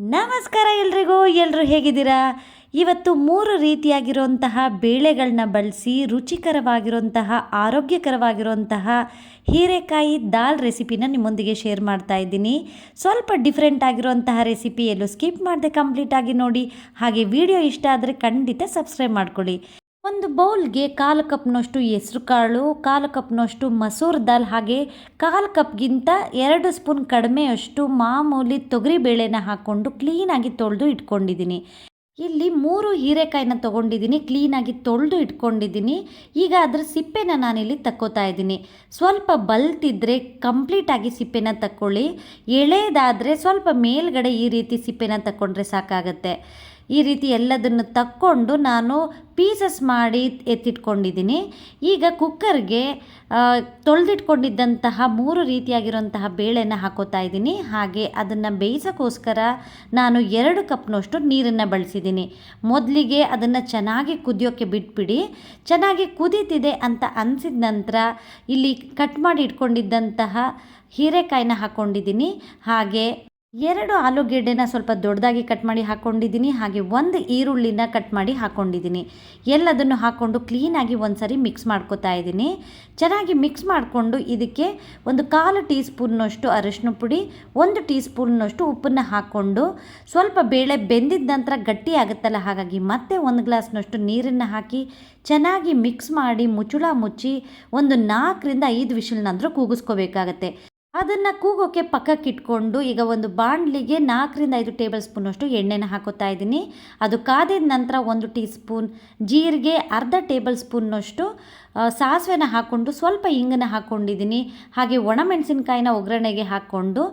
ನಮಸ್ಕಾರ ಎಲ್ರಿಗೂ ಎಲ್ಲರೂ ಹೇಗಿದ್ದೀರಾ? ಇವತ್ತು ಮೂರು ರೀತಿಯಾಗಿರುವಂತಹ ಬೇಳೆಗಳನ್ನ ಬಳಸಿ ರುಚಿಕರವಾಗಿರುವಂತಹ, ಆರೋಗ್ಯಕರವಾಗಿರುವಂತಹ ಹೀರೆಕಾಯಿ ದಾಲ್ ರೆಸಿಪಿನ ನಿಮ್ಮೊಂದಿಗೆ ಶೇರ್ ಮಾಡ್ತಾ ಇದ್ದೀನಿ. ಸ್ವಲ್ಪ ಡಿಫ್ರೆಂಟ್ ಆಗಿರುವಂತಹ ರೆಸಿಪಿ ಎಲ್ಲೂ ಸ್ಕಿಪ್ ಮಾಡದೆ ಕಂಪ್ಲೀಟ್ ಆಗಿ ನೋಡಿ. ಹಾಗೆ ವಿಡಿಯೋ ಇಷ್ಟ ಆದರೆ ಖಂಡಿತ ಸಬ್ಸ್ಕ್ರೈಬ್ ಮಾಡ್ಕೊಳ್ಳಿ. ಒಂದು ಬೌಲ್ಗೆ ಕಾಲು ಕಪ್ನಷ್ಟು ಹೆಸ್ರು ಕಾಳು, ಕಾಲು ಕಪ್ನಷ್ಟು ಮಸೂರ್ ದಾಲ್, ಹಾಗೆ ಕಾಲು ಕಪ್ಗಿಂತ ಎರಡು ಸ್ಪೂನ್ ಕಡಿಮೆಯಷ್ಟು ಮಾಮೂಲಿ ತೊಗರಿ ಬೇಳೆನ ಹಾಕ್ಕೊಂಡು ಕ್ಲೀನಾಗಿ ತೊಳೆದು ಇಟ್ಕೊಂಡಿದ್ದೀನಿ. ಇಲ್ಲಿ ಮೂರು ಹೀರೆಕಾಯಿನ ತೊಗೊಂಡಿದ್ದೀನಿ, ಕ್ಲೀನಾಗಿ ತೊಳೆದು ಇಟ್ಕೊಂಡಿದ್ದೀನಿ. ಈಗ ಅದರ ಸಿಪ್ಪೆನ ನಾನಿಲ್ಲಿ ತಕ್ಕೋತಾ ಇದ್ದೀನಿ. ಸ್ವಲ್ಪ ಬಲ್ತಿದ್ರೆ ಕಂಪ್ಲೀಟಾಗಿ ಸಿಪ್ಪೆನ ತಕ್ಕೊಳ್ಳಿ. ಎಳೆಯದಾದರೆ ಸ್ವಲ್ಪ ಮೇಲ್ಗಡೆ ಈ ರೀತಿ ಸಿಪ್ಪೆನ ತಕ್ಕೊಂಡ್ರೆ ಸಾಕಾಗತ್ತೆ. ಈ ರೀತಿ ಎಲ್ಲದನ್ನು ತಕ್ಕೊಂಡು ನಾನು ಪೀಸಸ್ ಮಾಡಿ ಎತ್ತಿಟ್ಕೊಂಡಿದ್ದೀನಿ. ಈಗ ಕುಕ್ಕರ್ಗೆ ತೊಳೆದಿಟ್ಕೊಂಡಿದ್ದಂತಹ ಮೂರು ರೀತಿಯಾಗಿರುವಂತಹ ಬೇಳೆನ ಹಾಕೋತಾ ಇದ್ದೀನಿ. ಹಾಗೆ ಅದನ್ನು ಬೇಯಿಸೋಕ್ಕೋಸ್ಕರ ನಾನು ಎರಡು ಕಪ್ನಷ್ಟು ನೀರನ್ನು ಬಳಸಿದ್ದೀನಿ. ಮೊದಲಿಗೆ ಅದನ್ನು ಚೆನ್ನಾಗಿ ಕುದಿಯೋಕ್ಕೆ ಬಿಟ್ಬಿಡಿ. ಚೆನ್ನಾಗಿ ಕುದೀತಿದೆ ಅಂತ ಅನಿಸಿದ ನಂತರ ಇಲ್ಲಿ ಕಟ್ ಮಾಡಿ ಇಟ್ಕೊಂಡಿದ್ದಂತಹ ಹೀರೆಕಾಯಿನ ಹಾಕ್ಕೊಂಡಿದ್ದೀನಿ ಹಾಗೆ ಎರಡು ಆಲೂಗೆಡ್ಡೆನ ಸ್ವಲ್ಪ ದೊಡ್ಡದಾಗಿ ಕಟ್ ಮಾಡಿ ಹಾಕ್ಕೊಂಡಿದ್ದೀನಿ ಹಾಗೆ ಒಂದು ಈರುಳ್ಳಿನ ಕಟ್ ಮಾಡಿ ಹಾಕ್ಕೊಂಡಿದ್ದೀನಿ ಎಲ್ಲದನ್ನು ಹಾಕ್ಕೊಂಡು ಕ್ಲೀನಾಗಿ ಒಂದು ಸರಿ ಮಿಕ್ಸ್ ಮಾಡ್ಕೋತಾ ಇದ್ದೀನಿ. ಚೆನ್ನಾಗಿ ಮಿಕ್ಸ್ ಮಾಡಿಕೊಂಡು ಇದಕ್ಕೆ ಒಂದು ಕಾಲು ಟೀ ಸ್ಪೂನ್ನಷ್ಟು ಅರಿಶಿನ ಪುಡಿ, ಒಂದು ಟೀ ಸ್ಪೂನ್ನಷ್ಟು ಉಪ್ಪನ್ನು ಹಾಕ್ಕೊಂಡು ಸ್ವಲ್ಪ ಬೇಳೆ ಬೆಂದಿದ ನಂತರ ಗಟ್ಟಿ ಆಗುತ್ತಲ್ಲ, ಹಾಗಾಗಿ ಮತ್ತೆ ಒಂದು ಗ್ಲಾಸ್ನಷ್ಟು ನೀರನ್ನು ಹಾಕಿ ಚೆನ್ನಾಗಿ ಮಿಕ್ಸ್ ಮಾಡಿ ಮುಚ್ಚುಳ ಮುಚ್ಚಿ ಒಂದು ನಾಲ್ಕರಿಂದ ಐದು ವಿಷಲ್ನಾದರೂ ಕೂಗಿಸ್ಕೋಬೇಕಾಗತ್ತೆ. ಅದನ್ನು ಕೂಗೋಕ್ಕೆ ಪಕ್ಕಕ್ಕೆ ಇಟ್ಕೊಂಡು ಈಗ ಒಂದು ಬಾಣಲಿಗೆ ನಾಲ್ಕರಿಂದ ಐದು ಟೇಬಲ್ ಸ್ಪೂನಷ್ಟು ಎಣ್ಣೆನ ಹಾಕೋತಾ ಇದ್ದೀನಿ. ಅದು ಕಾದಿದ ನಂತರ ಒಂದು ಟೀ ಸ್ಪೂನ್ ಜೀರಿಗೆ, ಅರ್ಧ ಟೇಬಲ್ ಸ್ಪೂನ್ನಷ್ಟು ಸಾಸಿವೆನ ಹಾಕ್ಕೊಂಡು ಸ್ವಲ್ಪ ಇಂಗನ್ನ ಹಾಕ್ಕೊಂಡಿದ್ದೀನಿ ಹಾಗೆ ಒಣಮೆಣಸಿನ್ಕಾಯಿನ ಒಗ್ಗರಣೆಗೆ ಹಾಕ್ಕೊಂಡು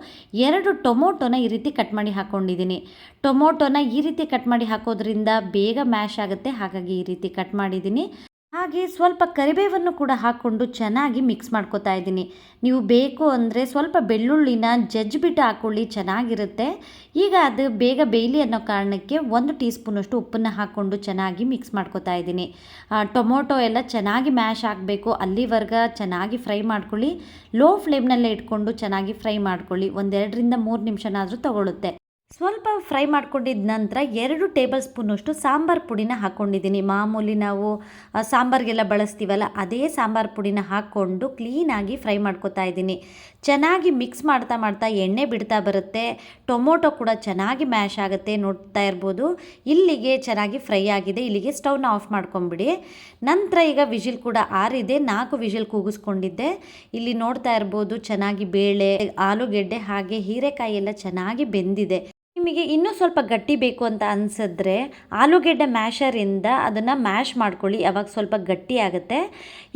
ಎರಡು ಟೊಮೊಟೊನ ಈ ರೀತಿ ಕಟ್ ಮಾಡಿ ಹಾಕ್ಕೊಂಡಿದ್ದೀನಿ ಟೊಮೊಟೊನ ಈ ರೀತಿ ಕಟ್ ಮಾಡಿ ಹಾಕೋದ್ರಿಂದ ಬೇಗ ಮ್ಯಾಶ್ ಆಗುತ್ತೆ. ಹಾಗಾಗಿ ಈ ರೀತಿ ಕಟ್ ಮಾಡಿದ್ದೀನಿ. ಹಾಗೆ ಸ್ವಲ್ಪ ಕರಿಬೇವನ್ನು ಕೂಡ ಹಾಕ್ಕೊಂಡು ಚೆನ್ನಾಗಿ ಮಿಕ್ಸ್ ಮಾಡ್ಕೋತಾ ಇದ್ದೀನಿ. ನೀವು ಬೇಕು ಅಂದರೆ ಸ್ವಲ್ಪ ಬೆಳ್ಳುಳ್ಳಿನ ಜಜ್ಜಿಬಿಟ್ಟು ಹಾಕ್ಕೊಳ್ಳಿ ಚೆನ್ನಾಗಿರುತ್ತೆ. ಈಗ ಅದು ಬೇಗ ಬೇಯಲಿ ಅನ್ನೋ ಕಾರಣಕ್ಕೆ ಒಂದು ಟೀ ಸ್ಪೂನಷ್ಟು ಉಪ್ಪನ್ನು ಹಾಕ್ಕೊಂಡು ಚೆನ್ನಾಗಿ ಮಿಕ್ಸ್ ಮಾಡ್ಕೋತಾ ಇದ್ದೀನಿ. ಟೊಮೊಟೊ ಎಲ್ಲ ಚೆನ್ನಾಗಿ ಮ್ಯಾಶ್ ಆಗಬೇಕು. ಅಲ್ಲಿವರ್ಗ ಚೆನ್ನಾಗಿ ಫ್ರೈ ಮಾಡ್ಕೊಳ್ಳಿ. ಲೋ ಫ್ಲೇಮ್ನಲ್ಲೇ ಇಟ್ಕೊಂಡು ಚೆನ್ನಾಗಿ ಫ್ರೈ ಮಾಡ್ಕೊಳ್ಳಿ. ಒಂದೆರಡರಿಂದ ಮೂರು ನಿಮಿಷನಾದರೂ ತಗೊಳ್ಳುತ್ತೆ ಸ್ವಲ್ಪ ಫ್ರೈ ಮಾಡ್ಕೊಂಡಿದ್ದ ನಂತರ ಎರಡು ಟೇಬಲ್ ಸ್ಪೂನಷ್ಟು ಸಾಂಬಾರು ಪುಡಿನ ಹಾಕ್ಕೊಂಡಿದ್ದೀನಿ ಮಾಮೂಲಿ ನಾವು ಸಾಂಬಾರಿಗೆಲ್ಲ ಬಳಸ್ತೀವಲ್ಲ, ಅದೇ ಸಾಂಬಾರು ಪುಡಿನ ಹಾಕ್ಕೊಂಡು ಕ್ಲೀನಾಗಿ ಫ್ರೈ ಮಾಡ್ಕೊತಾ ಇದ್ದೀನಿ. ಚೆನ್ನಾಗಿ ಮಿಕ್ಸ್ ಮಾಡ್ತಾ ಮಾಡ್ತಾ ಎಣ್ಣೆ ಬಿಡ್ತಾ ಬರುತ್ತೆ. ಟೊಮೊಟೊ ಕೂಡ ಚೆನ್ನಾಗಿ ಮ್ಯಾಶ್ ಆಗುತ್ತೆ ನೋಡ್ತಾ ಇರ್ಬೋದು. ಇಲ್ಲಿಗೆ ಚೆನ್ನಾಗಿ ಫ್ರೈ ಆಗಿದೆ. ಇಲ್ಲಿಗೆ ಸ್ಟವ್ನ ಆಫ್ ಮಾಡ್ಕೊಂಬಿಡಿ. ನಂತರ ಈಗ ವಿಜಿಲ್ ಕೂಡ ಆರಿದೆ. ನಾಲ್ಕು ವಿಜಿಲ್ ಕೂಗಿಸ್ಕೊಂಡಿದ್ದೆ. ಇಲ್ಲಿ ನೋಡ್ತಾ ಇರ್ಬೋದು, ಚೆನ್ನಾಗಿ ಬೇಳೆ, ಆಲೂಗೆಡ್ಡೆ ಹಾಗೆ ಹೀರೆಕಾಯಿ ಎಲ್ಲ ಚೆನ್ನಾಗಿ ಬೆಂದಿದೆ. ನಿಮಗೆ ಇನ್ನೂ ಸ್ವಲ್ಪ ಗಟ್ಟಿ ಬೇಕು ಅಂತ ಅನಿಸಿದ್ರೆ ಆಲೂಗೆಡ್ಡೆ ಮ್ಯಾಶರಿಂದ ಅದನ್ನು ಮ್ಯಾಶ್ ಮಾಡ್ಕೊಳ್ಳಿ ಯಾವಾಗ ಸ್ವಲ್ಪ ಗಟ್ಟಿ ಆಗುತ್ತೆ.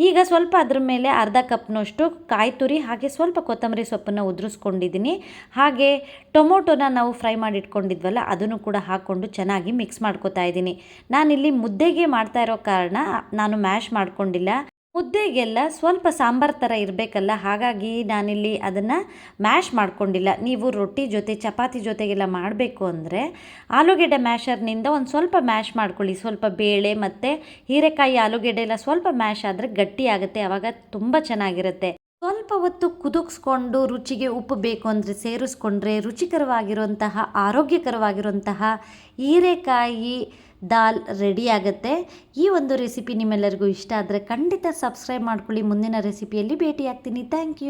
ಈಗ ಸ್ವಲ್ಪ ಅದ್ರ ಮೇಲೆ ಅರ್ಧ ಕಪ್ನಷ್ಟು ಕಾಯಿ ತುರಿ ಹಾಗೆ ಸ್ವಲ್ಪ ಕೊತ್ತಂಬರಿ ಸೊಪ್ಪನ್ನು ಉದುರಿಸ್ಕೊಂಡಿದ್ದೀನಿ. ಹಾಗೆ ಟೊಮೊಟೊನ ನಾವು ಫ್ರೈ ಮಾಡಿ ಇಟ್ಕೊಂಡಿದ್ವಲ್ಲ ಅದನ್ನು ಕೂಡ ಹಾಕ್ಕೊಂಡು ಚೆನ್ನಾಗಿ ಮಿಕ್ಸ್ ಮಾಡ್ಕೊತಾ ಇದ್ದೀನಿ. ನಾನಿಲ್ಲಿ ಮುದ್ದೆಗೆ ಮಾಡ್ತಾ ಇರೋ ಕಾರಣ ನಾನು ಮ್ಯಾಶ್ ಮಾಡ್ಕೊಂಡಿಲ್ಲ. ಮುದ್ದೆಗೆಲ್ಲ ಸ್ವಲ್ಪ ಸಾಂಬಾರು ಥರ ಇರಬೇಕಲ್ಲ, ಹಾಗಾಗಿ ನಾನಿಲ್ಲಿ ಅದನ್ನು ಮ್ಯಾಶ್ ಮಾಡ್ಕೊಂಡಿಲ್ಲ. ನೀವು ರೊಟ್ಟಿ ಜೊತೆ, ಚಪಾತಿ ಜೊತೆಗೆಲ್ಲ ಮಾಡಬೇಕು ಅಂದರೆ ಆಲೂಗೆಡ್ಡೆ ಮ್ಯಾಶರ್ನಿಂದ ಒಂದು ಸ್ವಲ್ಪ ಮ್ಯಾಶ್ ಮಾಡ್ಕೊಳ್ಳಿ. ಸ್ವಲ್ಪ ಬೇಳೆ ಮತ್ತು ಹೀರೆಕಾಯಿ ಆಲೂಗೆಡ್ಡೆ ಎಲ್ಲ ಸ್ವಲ್ಪ ಮ್ಯಾಶ್ ಆದರೆ ಗಟ್ಟಿ ಆಗುತ್ತೆ ಆವಾಗ ತುಂಬ ಚೆನ್ನಾಗಿರುತ್ತೆ. ಸ್ವಲ್ಪ ಹೊತ್ತು ಕುದುಕ್ಸ್ಕೊಂಡು ರುಚಿಗೆ ಉಪ್ಪು ಬೇಕು ಅಂದರೆ ಸೇರಿಸ್ಕೊಂಡ್ರೆ ರುಚಿಕರವಾಗಿರುವಂತಹ, ಆರೋಗ್ಯಕರವಾಗಿರುವಂತಹ ಹೀರೆಕಾಯಿ ದಾಲ್ ರೆಡಿ ಆಗುತ್ತೆ. ಈ ಒಂದು ರೆಸಿಪಿ ನಿಮ್ಮೆಲ್ಲರಿಗೂ ಇಷ್ಟ ಆದರೆ ಖಂಡಿತ ಸಬ್ಸ್ಕ್ರೈಬ್ ಮಾಡ್ಕೊಳ್ಳಿ. ಮುಂದಿನ ರೆಸಿಪಿಯಲ್ಲಿ ಭೇಟಿಯಾಗ್ತೀನಿ. Thank you